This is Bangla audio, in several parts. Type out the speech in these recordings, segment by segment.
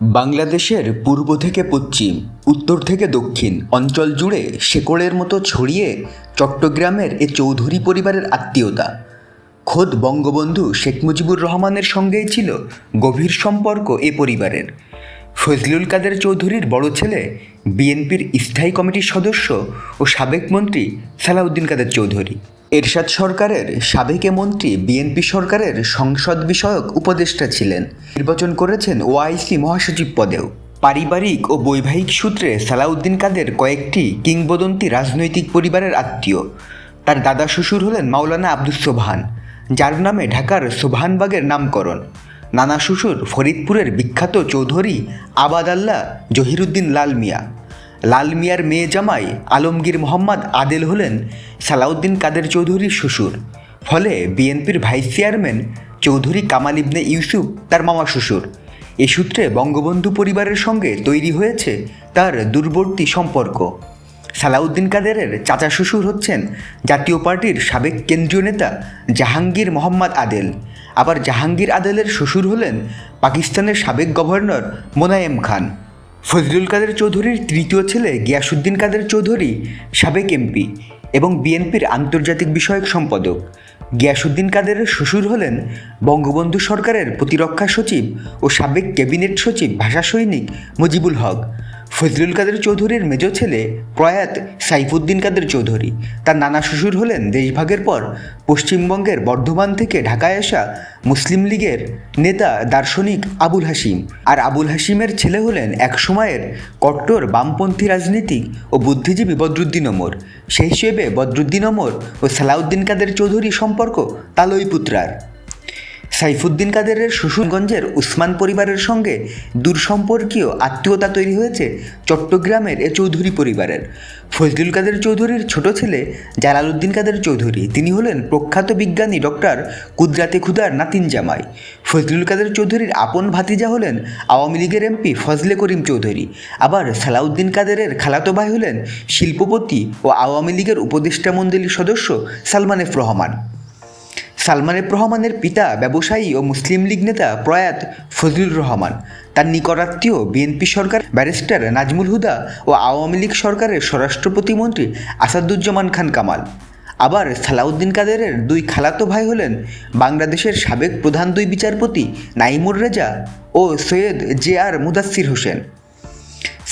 বাংলাদেশের পূর্ব থেকে পশ্চিম, উত্তর থেকে দক্ষিণ অঞ্চল জুড়ে শেকড়ের মতো ছড়িয়ে চট্টগ্রামের এ চৌধুরী পরিবারের আত্মীয়তা। খোদ বঙ্গবন্ধু শেখ মুজিবুর রহমানের সঙ্গেই ছিল গভীর সম্পর্ক এ পরিবারের। ফজলুল কাদের চৌধুরীর বড় ছেলে, বিএনপির স্থায়ী কমিটির সদস্য ও সাবেক মন্ত্রী সালাউদ্দিন কাদের চৌধুরী। এরশাদ সরকারের সাবেক মন্ত্রী, বিএনপি সরকারের সংসদ বিষয়ক উপদেষ্টা ছিলেন। নির্বাচন করেছেন ওআইসি মহাসচিব পদেও। পারিবারিক ও বৈবাহিক সূত্রে সালাউদ্দিন কাদের কয়েকটি কিংবদন্তি রাজনৈতিক পরিবারের আত্মীয়। তার দাদা শ্বশুর হলেন মাওলানা আব্দুস সোবহান, যার নামে ঢাকার সোবহানবাগের নামকরণ। নানা শ্বশুর ফরিদপুরের বিখ্যাত চৌধুরী আবাদ আল্লাহ জহিরুদ্দিন লাল মিয়া। লাল মিয়ার মেয়ে জামাই আলমগীর মোহাম্মদ আদেল হলেন সালাউদ্দিন কাদের চৌধুরীর শ্বশুর। ফলে বিএনপির ভাইস চেয়ারম্যান চৌধুরী কামাল ইবনে ইউসুফ তার মামা শ্বশুর। এ সূত্রে বঙ্গবন্ধু পরিবারের সঙ্গে তৈরি হয়েছে তার দূরবর্তী সম্পর্ক। সালাউদ্দিন কাদেরের চাচা শ্বশুর হচ্ছেন জাতীয় পার্টির সাবেক কেন্দ্রীয় নেতা জাহাঙ্গীর মোহাম্মদ আদেল। আবার জাহাঙ্গীর আদেলের শ্বশুর হলেন পাকিস্তানের সাবেক গভর্নর মোনায়েম খান। ফজলুল কাদের চৌধুরীর তৃতীয় ছেলে গিয়াসুদ্দিন কাদের চৌধুরী সাবেক এমপি এবং বিএনপির আন্তর্জাতিক বিষয়ক সম্পাদক। গিয়াসুদ্দিন কাদের শ্বশুর হলেন বঙ্গবন্ধু সরকারের প্রতিরক্ষা সচিব ও সাবেক ক্যাবিনেট সচিব ভাষা সৈনিক মুজিবুল হক। ফজলুল কাদের চৌধুরীর মেজ ছেলে প্রয়াত সাইফুদ্দিন কাদের চৌধুরী। তার নানা শ্বশুর হলেন দেশভাগের পর পশ্চিমবঙ্গের বর্ধমান থেকে ঢাকায় আসা মুসলিম লীগের নেতা দার্শনিক আবুল হাসিম আর আবুল হাসিমের ছেলে হলেন এক সময়ের কট্টর বামপন্থী রাজনীতিক ও বুদ্ধিজীবী বদরুদ্দিন ওমর। সেই হিসেবে বদরুদ্দিন ওমর ও সালাউদ্দিন কাদের চৌধুরী সম্পর্ক তালই পুত্রার সাইফুদ্দিন কাদেরের শ্বশুরগঞ্জের উসমান পরিবারের সঙ্গে দূরসম্পর্কীয় আত্মীয়তা তৈরি হয়েছে চট্টগ্রামের এ চৌধুরী পরিবারের। ফজলুল কাদের চৌধুরীর ছোট ছেলে জালালউদ্দিন কাদের চৌধুরী, তিনি হলেন প্রখ্যাত বিজ্ঞানী ডক্টর কুদরাতে খুদার নাতিন জামাই। ফজলুল কাদের চৌধুরীর আপন ভাতিজা হলেন আওয়ামী লীগের এমপি ফজলে করিম চৌধুরী। আবার সালাউদ্দিন কাদেরের খালাতো ভাই হলেন শিল্পপতি ও আওয়ামী লীগের উপদেষ্টা মণ্ডলীর সদস্য সালমান এফ রহমান। সালমান এফ রহমানের পিতা, ব্যবসায়ী ও মুসলিম লীগ নেতা প্রয়াত ফজলুর রহমান, তার নিকটাত্মীয় বিএনপি সরকার ব্যারিস্টার নাজমুল হুদা ও আওয়ামী লীগ সরকারের স্বরাষ্ট্র প্রতিমন্ত্রী আসাদুজ্জামান খান কামাল। আবার সালাউদ্দিন কাদেরের দুই খালাতো ভাই হলেন বাংলাদেশের সাবেক প্রধান দুই বিচারপতি নাইমুর রেজা ও সৈয়দ জে আর মুদাসির হোসেন।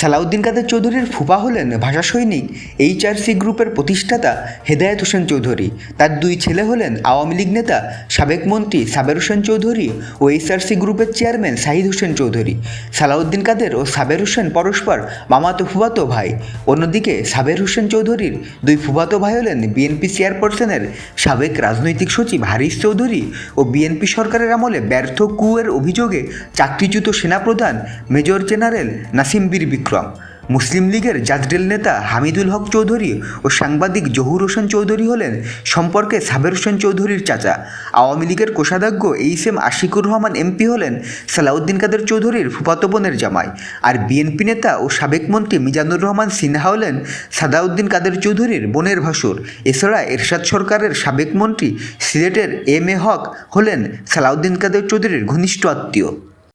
সালাউদ্দিন কাদের চৌধুরীর ফুফা হলেন ভাষা সৈনিক এইচআরসি গ্রুপের প্রতিষ্ঠাতা হেদায়েত হোসেন চৌধুরী। তার দুই ছেলে হলেন আওয়ামী লীগ নেতা সাবেক মন্ত্রী সাবের হোসেন চৌধুরী ও এইচআরসি গ্রুপের চেয়ারম্যান শাহিদ হোসেন চৌধুরী। সালাউদ্দিন কাদের ও সাবের হোসেন পরস্পর মামাতো ফুফাতো ভাই। অন্যদিকে সাবের হোসেন চৌধুরীর দুই ফুফাতো ভাই হলেন বিএনপি চেয়ারপারসনের সাবেক রাজনৈতিক সচিব হারিস চৌধুরী ও বিএনপি সরকারের আমলে ব্যর্থ কুয়ের অভিযোগে চাকরিচ্যুত সেনাপ্রধান মেজর জেনারেল নাসিম বীর বিক্রম। মুসলিম লীগের জাজরেল নেতা হামিদুল হক চৌধুরী ও সাংবাদিক জহুর হোসেন চৌধুরী হলেন সম্পর্কে সাবের হোসেন চৌধুরীর চাচা। আওয়ামী লীগের কোষাধ্যক্ষ H M Ashikur Rahman MP হলেন সালাউদ্দিন কাদের চৌধুরীর ফুফাতো বোনের জামাই। আর বিএনপি নেতা ও সাবেক মন্ত্রী মিজানুর রহমান সিনহা হলেন সাদাউদ্দিন কাদের চৌধুরীর বোনের ভাসুর। এছাড়া এরশাদ সরকারের সাবেক মন্ত্রী সিলেটের এম এ হক হলেন সালাউদ্দিন কাদের চৌধুরীর ঘনিষ্ঠ আত্মীয়।